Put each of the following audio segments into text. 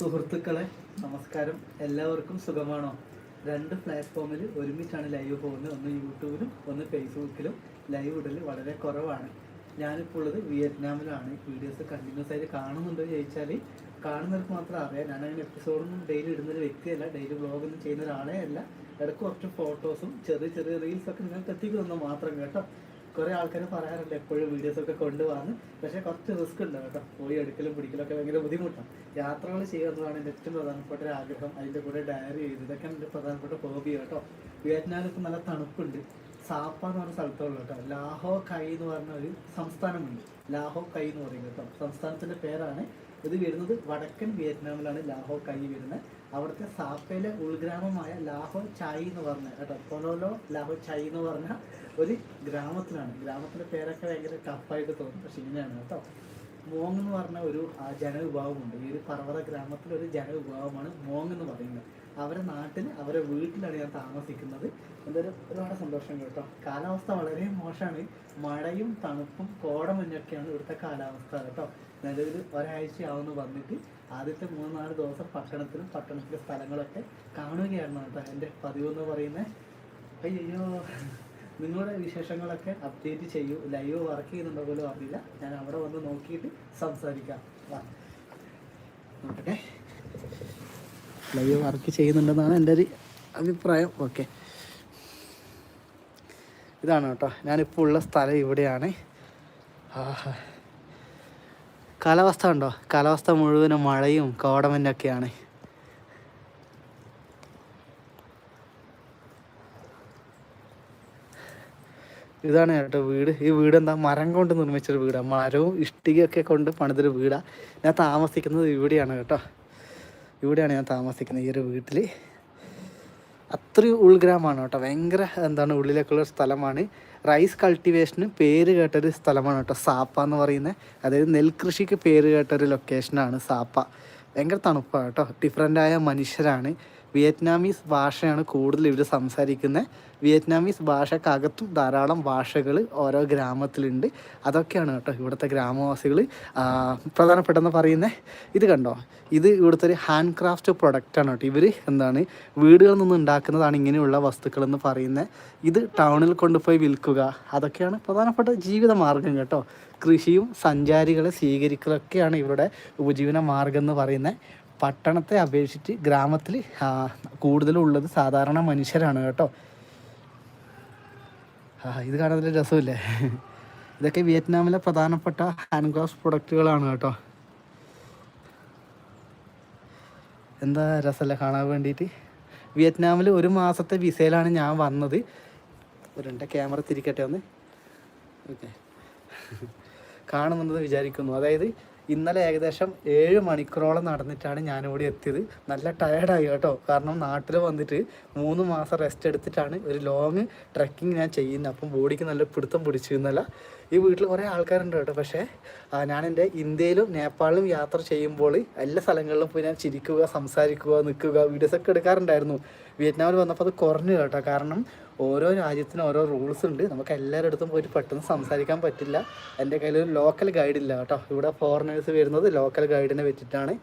സുഹൃത്തുക്കളെ നമസ്കാരം. എല്ലാവർക്കും സുഖമാണോ? രണ്ട് പ്ലാറ്റ്ഫോമിൽ ഒരുമിച്ചാണ് ലൈവ് പോകുന്നത്. ഒന്ന് യൂട്യൂബിലും ഒന്ന് ഫേസ്ബുക്കിലും ലൈവ് ഇടൽ വളരെ കുറവാണ്. ഞാനിപ്പോൾ ഉള്ളത് വിയറ്റ്നാമിലാണ്. വീഡിയോസ് കണ്ടിന്യൂസ് ആയിട്ട് കാണുന്നുണ്ടോ ചോദിച്ചാൽ കാണുന്നവർക്ക് മാത്രം അറിയാം. ഞാൻ അങ്ങനെ എപ്പിസോഡൊന്നും ഡെയിലി ഇടുന്ന ഒരു വ്യക്തിയല്ല. ഡെയിലി വ്ളോഗൊന്നും ചെയ്യുന്ന ഒരാളേ അല്ല. ഇടയ്ക്ക് കുറച്ച് ഫോട്ടോസും ചെറിയ ചെറിയ റീൽസൊക്കെ നിങ്ങൾക്ക് എത്തിക്കുന്നു മാത്രം കേട്ടോ. കുറെ ആൾക്കാർ പറയാറുണ്ട് എപ്പോഴും വീഡിയോസ് ഒക്കെ കൊണ്ടുപോകാന്ന്. പക്ഷെ കുറച്ച് റിസ്ക് ഉണ്ട് കേട്ടോ. പോയി എടുക്കലും പിടിക്കലും ഒക്കെ ഭയങ്കര ബുദ്ധിമുട്ടാണ്. യാത്രകൾ ചെയ്യുക എന്നതാണ് എന്റെ ഏറ്റവും പ്രധാനപ്പെട്ട ഒരു ആഗ്രഹം. അതിന്റെ കൂടെ ഡയറി ചെയ്ത് ഇതൊക്കെയാണ് എന്റെ പ്രധാനപ്പെട്ട ഹോബി കേട്ടോ. വിയറ്റ്നാമിൽ ഇപ്പോൾ നല്ല തണുപ്പുണ്ട്. സാപ്പ എന്ന് പറഞ്ഞ സ്ഥലത്തുള്ള കേട്ടോ. ലാഹോ കൈ എന്ന് പറഞ്ഞ ഒരു സംസ്ഥാനമുണ്ട്. ലാഹോ കൈ എന്ന് പറയും കേട്ടോ. സംസ്ഥാനത്തിന്റെ പേരാണ് ഇത് വരുന്നത് വടക്കൻ വിയറ്റ്നാമിലാണ് ലാഹോ കൈ വരുന്നത്. അവിടുത്തെ സാപ്പയിലെ ഉൾഗ്രാമമായ ലാഹോ ചായ് എന്ന് പറഞ്ഞ കേട്ടോ പൊലോലോ ലാഹോ ചായ് എന്ന് പറഞ്ഞ ഒരു ഗ്രാമത്തിലാണ്. ഗ്രാമത്തിന്റെ പേരൊക്കെ ഭയങ്കര ടഫായിട്ട് തോന്നും പക്ഷെ ഇങ്ങനെയാണ് കേട്ടോ. മോങ് എന്ന് പറഞ്ഞ ഒരു ജനവിഭാഗമുണ്ട് ഈ ഒരു പർവത ഗ്രാമത്തിലെ ഒരു ജനവിഭാഗമാണ് മോങ് എന്ന് പറയുന്നത്. അവരെ നാട്ടിൽ അവരെ വീട്ടിലാണ് ഞാൻ താമസിക്കുന്നത്. എന്തൊരു ഒരുപാട് സന്തോഷം കേട്ടോ. കാലാവസ്ഥ വളരെ മോശമാണ്. മഴയും തണുപ്പും കോടമഞ്ഞൊക്കെയാണ് ഇവിടുത്തെ കാലാവസ്ഥ കേട്ടോ. നിലവിൽ ഒരാഴ്ചയാവുന്നു വന്നിട്ട്. ആദ്യത്തെ മൂന്ന് നാല് ദിവസം പട്ടണത്തിലും പട്ടണത്തിലെ സ്ഥലങ്ങളൊക്കെ കാണുകയായിരുന്നു കേട്ടോ. എന്റെ പതിവ് എന്ന് പറയുന്നത് അയ്യോ നിങ്ങളുടെ വിശേഷങ്ങളൊക്കെ അപ്ഡേറ്റ് ചെയ്യൂ. ലൈവ് വർക്ക് ചെയ്യുന്നുണ്ടോ പോലും അറിയില്ല. ഞാൻ അവിടെ വന്ന് നോക്കിയിട്ട് സംസാരിക്കാം. നോക്കട്ടെ. ലൈവ് വർക്ക് ചെയ്യുന്നുണ്ടെന്നാണ് എന്റെ ഒരു അഭിപ്രായം. ഓക്കെ ഇതാണ് കേട്ടോ. ഞാനിപ്പോൾ ഉള്ള സ്ഥലം ഇവിടെയാണ്. ആഹാ. കാലാവസ്ഥ ഉണ്ടോ കാലാവസ്ഥ മുഴുവനും മഴയും കോടമഞ്ഞൊക്കെയാണ്. ഇതാണ് കേട്ടോ വീട്. ഈ വീട് എന്താ മരം കൊണ്ട് നിർമ്മിച്ചൊരു വീടാണ് മരവും ഇഷ്ടികയൊക്കെ കൊണ്ട് പണിതൊരു വീടാണ് ഞാൻ താമസിക്കുന്നത് ഇവിടെയാണ് കേട്ടോ. ഇവിടെയാണ് ഞാൻ താമസിക്കുന്നത് ഈ ഒരു വീട്ടിൽ അത്രയും ഉൾഗ്രാമമാണ് കേട്ടോ. ഭയങ്കര എന്താണ് ഉള്ളിലേക്കുള്ള സ്ഥലമാണ്. റൈസ് കൾട്ടിവേഷന് പേര് കേട്ടൊരു സ്ഥലമാണ് കേട്ടോ സാപ്പ എന്ന് പറയുന്നത്. അതായത് നെൽകൃഷിക്ക് പേര് കേട്ടൊരു ലൊക്കേഷനാണ് സാപ്പ. ഭയങ്കര തണുപ്പാണ് കേട്ടോ. ഡിഫറെന്റായ മനുഷ്യരാണ്. വിയറ്റ്നാമീസ് ഭാഷയാണ് കൂടുതൽ ഇവർ സംസാരിക്കുന്നത് വിയറ്റ്നാമീസ് ഭാഷക്കകത്തും ധാരാളം ഭാഷകൾ ഓരോ ഗ്രാമത്തിലുണ്ട്. അതൊക്കെയാണ് കേട്ടോ ഇവിടുത്തെ ഗ്രാമവാസികൾ പ്രധാനപ്പെട്ടെന്ന് പറയുന്നത് ഇത് കണ്ടോ? ഇത് ഇവിടുത്തെ ഒരു ഹാൻഡ് ക്രാഫ്റ്റ് പ്രൊഡക്റ്റാണ് കേട്ടോ ഇവർ എന്താണ്? വീടുകളിൽ നിന്ന് ഉണ്ടാക്കുന്നതാണ് ഇങ്ങനെയുള്ള വസ്തുക്കളെന്ന് പറയുന്നത് ഇത് ടൗണിൽ കൊണ്ടുപോയി വിൽക്കുക. അതൊക്കെയാണ് പ്രധാനപ്പെട്ട ജീവിത മാർഗം കേട്ടോ. കൃഷിയും സഞ്ചാരികളെ സ്വീകരിക്കലൊക്കെയാണ് ഇവരുടെ ഉപജീവന മാർഗം എന്ന് പറയുന്നത് പട്ടണത്തെ അപേക്ഷിച്ച് ഗ്രാമത്തിൽ കൂടുതലുള്ളത് സാധാരണ മനുഷ്യരാണ് കേട്ടോ. ആ ഇത് കാണാൻ നല്ല രസമില്ലേ? ഇതൊക്കെ വിയറ്റ്നാമിലെ പ്രധാനപ്പെട്ട ഹാൻഡ് ക്രാഫ്റ്റ് പ്രൊഡക്റ്റുകളാണ് കേട്ടോ. എന്താ രസമല്ലേ കാണാൻ വേണ്ടിയിട്ട്? വിയറ്റ്നാമിൽ ഒരു മാസത്തെ വിസയിലാണ് ഞാൻ വന്നത്. ഒരു എന്റെ ക്യാമറ തിരിക്കട്ടെ ഒന്ന്? ഓക്കെ. കാണുന്നുണ്ടെന്ന് വിചാരിക്കുന്നു. അതായത് ഇന്നലെ ഏകദേശം ഏഴ് മണിക്കൂറോളം നടന്നിട്ടാണ് ഞാനിവിടെ എത്തിയത്. നല്ല ടയർഡായി കേട്ടോ. കാരണം നാട്ടിൽ വന്നിട്ട് മൂന്ന് മാസം റെസ്റ്റ് എടുത്തിട്ടാണ് ഒരു ലോങ് ട്രക്കിംഗ് ഞാൻ ചെയ്യുന്നത്. അപ്പം ബോഡിക്ക് നല്ല പിടുത്തം പിടിച്ചു ഇന്നല്ല ഈ വീട്ടിൽ കുറേ ആൾക്കാരുണ്ട് കേട്ടോ. പക്ഷേ ഞാൻ എന്റെ ഇന്ത്യയിലും നേപ്പാളിലും യാത്ര ചെയ്യുമ്പോൾ എല്ലാ സ്ഥലങ്ങളിലും പോയി ഞാൻ ചിരിക്കുക സംസാരിക്കുക നിൽക്കുക വീഡിയോസൊക്കെ എടുക്കാറുണ്ടായിരുന്നു. വിയറ്റ്നാമിൽ വന്നപ്പോൾ അത് കുറഞ്ഞു കേട്ടോ. കാരണം ഓരോ രാജ്യത്തിനും ഓരോ റൂൾസ് ഉണ്ട്. നമുക്ക് എല്ലാവരുടെ അടുത്തും പോയിട്ട് പെട്ടെന്ന് സംസാരിക്കാൻ പറ്റില്ല. എന്റെ കയ്യിൽ ഒരു ലോക്കൽ ഗൈഡ് ഇല്ല കേട്ടോ. ഇവിടെ ഫോറിനേഴ്സ് വരുന്നത് ലോക്കൽ ഗൈഡിനെ വെച്ചിട്ടാണ്.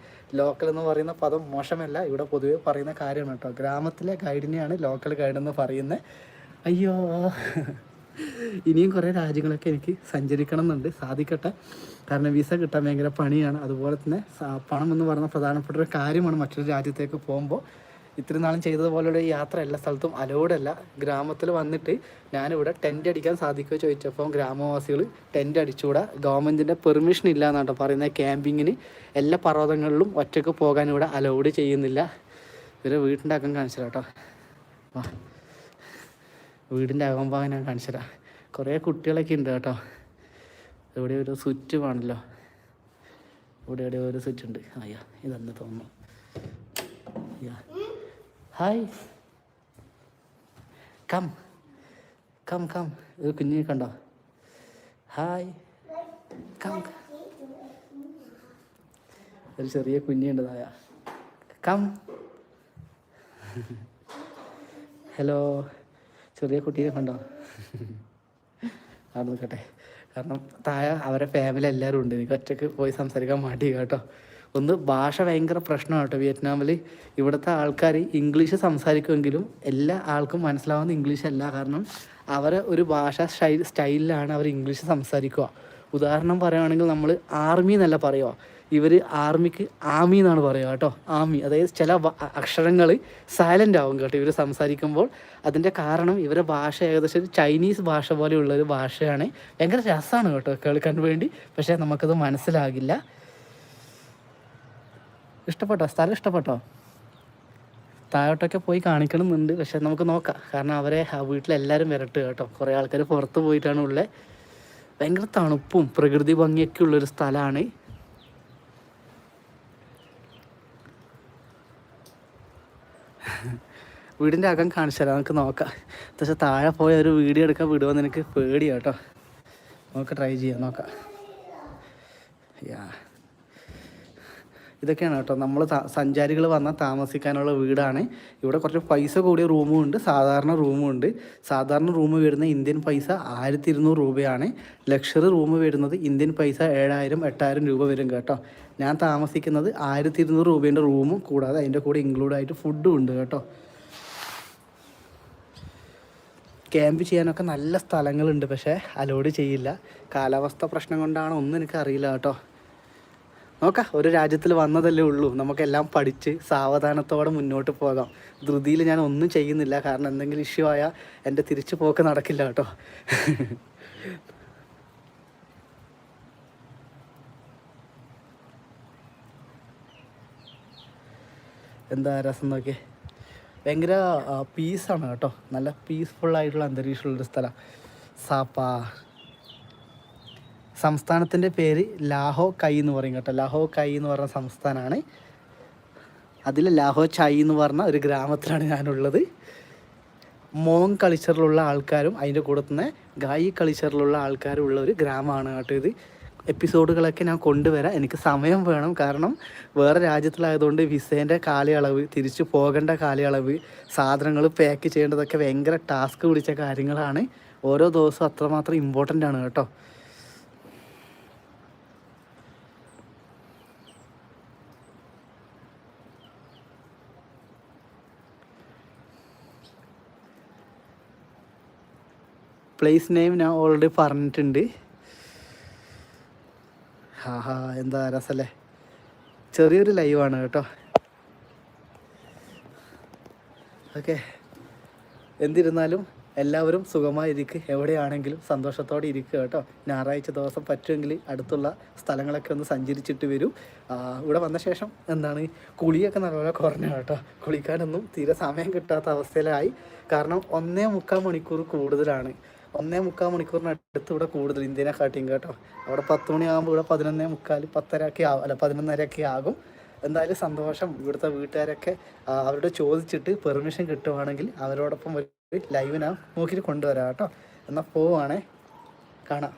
ലോക്കൽ എന്ന് പറയുന്ന പദം മോശമല്ല. ഇവിടെ പൊതുവേ പറയുന്ന കാര്യമാണ് കേട്ടോ. ഗ്രാമത്തിലെ ഗൈഡിനെയാണ് ലോക്കൽ ഗൈഡ് എന്ന് പറയുന്നത്. അയ്യോ. ഇനിയും കുറേ രാജ്യങ്ങളൊക്കെ എനിക്ക് സഞ്ചരിക്കണം എന്നുണ്ട് സാധിക്കട്ടെ. കാരണം വിസ കിട്ടാൻ ഭയങ്കര പണിയാണ്. അതുപോലെ തന്നെ പണം എന്ന് പറയുന്ന പ്രധാനപ്പെട്ട ഒരു കാര്യമാണ് മറ്റൊരു രാജ്യത്തേക്ക് പോകുമ്പോൾ. ഇത്രയും നാളും ചെയ്തതുപോലെയുള്ള യാത്ര എല്ലാ സ്ഥലത്തും അലോഡല്ല ഗ്രാമത്തിൽ വന്നിട്ട് ഞാനിവിടെ ടെന്റ് അടിക്കാൻ സാധിക്കുമോ ചോദിച്ചപ്പോൾ ഗ്രാമവാസികൾ ടെന്റ് അടിച്ചുകൂടാ. ഗവൺമെന്റിന്റെ പെർമിഷൻ ഇല്ല എന്നാട്ടോ പറയുന്നത്. ക്യാമ്പിങ്ങിന് എല്ലാ പർവതങ്ങളിലും ഒറ്റയ്ക്ക് പോകാൻ ഇവിടെ അലൗഡ് ചെയ്യുന്നില്ല. ഇവരെ വീട്ടിന്റെ അക്കം കാണിച്ചില്ല കേട്ടോ. വീടിന്റെ അകം ഭാഗം ഞാൻ കാണിച്ചു കുറേ കുട്ടികളൊക്കെ ഉണ്ട് കേട്ടോ. ഇവിടെ ഒരു സ്വിച്ച് വേണമല്ലോ. ഇവിടെ ഇവിടെ ഒരു സ്വിച്ച് ഉണ്ട്. അയ്യാ ഇതെന്ന് തോന്നുന്നു. അയ്യാ ഹായ്. കം. Come come. ഒരു കുഞ്ഞിനെ കണ്ടോ? ഹായ്. കം ഒരു ചെറിയ കുഞ്ഞുണ്ട് കം. ഹലോ. ചെറിയ കുട്ടീനെ കണ്ടോ? അവിടെ നിൽക്കട്ടെ. കാരണം താഴെ അവരെ ഫാമിലി എല്ലാവരും ഉണ്ട്. എനിക്ക് ഒറ്റയ്ക്ക് പോയി സംസാരിക്കാൻ മടി കേട്ടോ. ഒന്ന് ഭാഷ ഭയങ്കര പ്രശ്നമാണ് കേട്ടോ വിയറ്റ്നാമിൽ ഇവിടുത്തെ ആൾക്കാർ ഇംഗ്ലീഷ് സംസാരിക്കുമെങ്കിലും എല്ലാ ആൾക്കും മനസ്സിലാവുന്ന ഇംഗ്ലീഷ് അല്ല. കാരണം അവരെ ഒരു ഭാഷ സ്റ്റൈലിലാണ് അവർ ഇംഗ്ലീഷ് സംസാരിക്കുക. ഉദാഹരണം പറയുകയാണെങ്കിൽ നമ്മൾ ആർമി എന്നല്ല പറയുക ഇവർ ആർമിക്ക് ആമി എന്നാണ് പറയുക കേട്ടോ. ആമി. അതായത് ചില അക്ഷരങ്ങൾ സൈലന്റ് ആവും കേട്ടോ ഇവർ സംസാരിക്കുമ്പോൾ. അതിന്റെ കാരണം ഇവരെ ഭാഷ ഏകദേശം ഒരു ചൈനീസ് ഭാഷ പോലെയുള്ള ഒരു ഭാഷയാണ്. ഭയങ്കര രസമാണ് കേട്ടോ കേൾക്കാൻ വേണ്ടി. പക്ഷേ നമുക്കത് മനസ്സിലാകില്ല. ഇഷ്ടപ്പെട്ടോ? സ്ഥലം ഇഷ്ടപ്പെട്ടോ? താഴോട്ടൊക്കെ പോയി കാണിക്കണമെന്നുണ്ട്. പക്ഷേ നമുക്ക് നോക്കാം. കാരണം അവരെ ആ വീട്ടിലെല്ലാവരും വരട്ടെ കേട്ടോ. കുറേ ആൾക്കാർ പുറത്ത് പോയിട്ടാണ് ഉള്ളത് ഭയങ്കര തണുപ്പും പ്രകൃതി ഭംഗിയൊക്കെ ഉള്ളൊരു സ്ഥലമാണ് വീടിന്റെ അകം കാണിച്ചു തരാം നമുക്ക് നോക്കാം. പക്ഷെ താഴെ പോയ ഒരു വീഡിയോ എടുക്കാൻ വിടുമെന്ന് എനിക്ക് പേടിയാട്ടോ നമുക്ക് ട്രൈ ചെയ്യാം നോക്കാം. യാ ഇതൊക്കെയാണ് കേട്ടോ. നമ്മൾ സഞ്ചാരികൾ വന്നാൽ താമസിക്കാനുള്ള വീടാണ്. ഇവിടെ കുറച്ച് പൈസ കൂടിയ റൂമും ഉണ്ട്. സാധാരണ റൂമും ഉണ്ട്. സാധാരണ റൂം വരുന്ന ഇന്ത്യൻ പൈസ ആയിരത്തി ഇരുന്നൂറ് രൂപയാണ്. ലക്ഷറി റൂം വരുന്നത് ഇന്ത്യൻ പൈസ ഏഴായിരം എട്ടായിരം രൂപ വരും കേട്ടോ. ഞാൻ താമസിക്കുന്നത് ആയിരത്തി ഇരുന്നൂറ് രൂപേന്റെ റൂമും കൂടാതെ അതിന്റെ കൂടെ ഇൻക്ലൂഡ് ആയിട്ട് ഫുഡും ഉണ്ട് കേട്ടോ. ക്യാമ്പ് ചെയ്യാനൊക്കെ നല്ല സ്ഥലങ്ങളുണ്ട് പക്ഷേ അലോഡ് ചെയ്യില്ല. കാലാവസ്ഥ പ്രശ്നം കൊണ്ടാണ് ഒന്നും എനിക്കറിയില്ല കേട്ടോ. നോക്കാം ഒരു രാജ്യത്തിൽ വന്നതല്ലേ ഉള്ളൂ. നമുക്കെല്ലാം പഠിച്ച് സാവധാനത്തോടെ മുന്നോട്ട് പോകാം. ധൃതിയിൽ ഞാൻ ഒന്നും ചെയ്യുന്നില്ല. കാരണം എന്തെങ്കിലും ഇഷ്യൂ ആയാൽ എന്റെ തിരിച്ചു പോക്ക് നടക്കില്ല കേട്ടോ. എന്താ രസം നോക്കിയേ? ഭയങ്കര പീസാണ് കേട്ടോ. നല്ല പീസ്ഫുൾ ആയിട്ടുള്ള അന്തരീക്ഷമുള്ളൊരു സ്ഥലം. സാപ്പ സംസ്ഥാനത്തിന്റെ പേര് ലാഹോ കൈ എന്ന് പറയും കേട്ടോ. ലാഹോ കൈ എന്ന് പറഞ്ഞ സംസ്ഥാനമാണ് അതിൽ ലാഹോ ചൈ എന്ന് പറഞ്ഞ ഒരു ഗ്രാമത്തിലാണ് ഞാനുള്ളത്. മോങ് കൾച്ചറിലുള്ള ആൾക്കാരും അതിന്റെ കൂടെ തന്നെ ഗായി കൾച്ചറിലുള്ള ആൾക്കാരും ഉള്ള ഒരു ഗ്രാമമാണ് കേട്ടോ ഇത്. എപ്പിസോഡുകളൊക്കെ ഞാൻ കൊണ്ടുവരാം എനിക്ക് സമയം വേണം. കാരണം വേറെ രാജ്യത്തിലായതുകൊണ്ട് വിസേന്റെ കാലയളവ് തിരിച്ചു പോകേണ്ട കാലയളവ് സാധനങ്ങൾ പാക്ക് ചെയ്യേണ്ടതൊക്കെ ഭയങ്കര ടാസ്ക് പിടിച്ച കാര്യങ്ങളാണ്. ഓരോ ദിവസവും അത്രമാത്രം ഇമ്പോർട്ടന്റ് ആണ് കേട്ടോ. പ്ലേസ് നെയിം ഞാൻ ഓൾറെഡി പറഞ്ഞിട്ടുണ്ട്. ഹാ ഹാ എന്താ രസല്ലേ? ചെറിയൊരു ലൈവാണ് കേട്ടോ. ഓക്കെ എന്തിരുന്നാലും എല്ലാവരും സുഖമായി ഇരിക്കുക എവിടെയാണെങ്കിലും സന്തോഷത്തോടെ ഇരിക്കുക കേട്ടോ. ഞായറാഴ്ച ദിവസം പറ്റുമെങ്കിൽ അടുത്തുള്ള സ്ഥലങ്ങളൊക്കെ ഒന്ന് സഞ്ചരിച്ചിട്ട് വരും. ഇവിടെ വന്ന ശേഷം എന്താണ്? കുളിയൊക്കെ നല്ലപോലെ കുറഞ്ഞു കേട്ടോ. കുളിക്കാനൊന്നും തീരെ സമയം കിട്ടാത്ത അവസ്ഥയിലായി. കാരണം ഒന്നേ മുക്കാൽ മണിക്കൂർ കൂടുതലാണ്. ഒന്നേ മുക്കാൽ മണിക്കൂറിനടുത്ത് ഇവിടെ കൂടുതൽ ഇന്ത്യനെ കാട്ടിയും കേട്ടോ. അവിടെ പത്ത് മണിയാകുമ്പോൾ ഇവിടെ പതിനൊന്നേ മുക്കാൽ പത്തരയൊക്കെ ആവും അല്ല പതിനൊന്നരയൊക്കെ ആകും. എന്തായാലും സന്തോഷം. ഇവിടുത്തെ വീട്ടുകാരൊക്കെ അവരോട് ചോദിച്ചിട്ട് പെർമിഷൻ കിട്ടുവാണെങ്കിൽ അവരോടൊപ്പം ഒരു ലൈവിനാ നോക്കിയിട്ട് കൊണ്ടുവരാം കേട്ടോ. എന്നാൽ പോവുകയാണേ കാണാം.